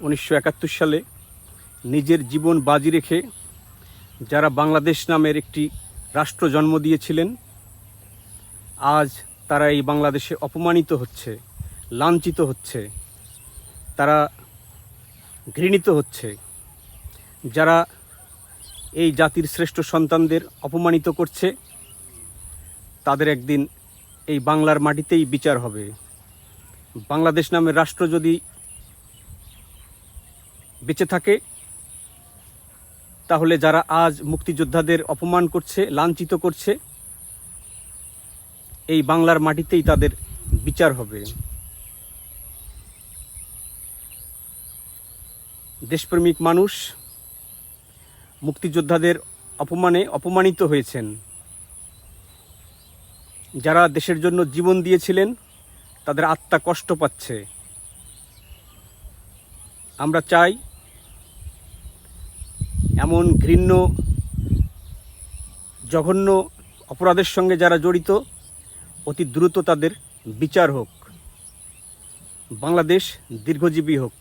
উনিশশো একাত্তর সালে নিজের জীবন বাজি রেখে যারা বাংলাদেশ নামের একটি রাষ্ট্র জন্ম দিয়েছিলেন, আজ তারা এই বাংলাদেশে অপমানিত হচ্ছে, লাঞ্ছিত হচ্ছে, তারা ঘৃণিত হচ্ছে। যারা এই জাতির শ্রেষ্ঠ সন্তানদের অপমানিত করছে, তাদের একদিন এই বাংলার মাটিতেই বিচার হবে। বাংলাদেশ নামের রাষ্ট্র যদি বেঁচে থাকে। তাহলে যারা আজ মুক্তিযোদ্ধাদের অপমান করছে, লাঞ্ছিত করছে, এই বাংলার মাটিতেই তাদের বিচার হবে। দেশপ্রেমিক মানুষ মুক্তিযোদ্ধাদের অপমানে অপমানিত হয়েছেন। যারা দেশের জন্য জীবন দিয়েছিলেন, তাদের আত্মা কষ্ট পাচ্ছে। আমরা চাই এমন ঘৃণ্য, জঘন্য অপরাধের সঙ্গে যারা জড়িত, অতি দ্রুত তাদের বিচার হোক। বাংলাদেশ দীর্ঘজীবী হোক।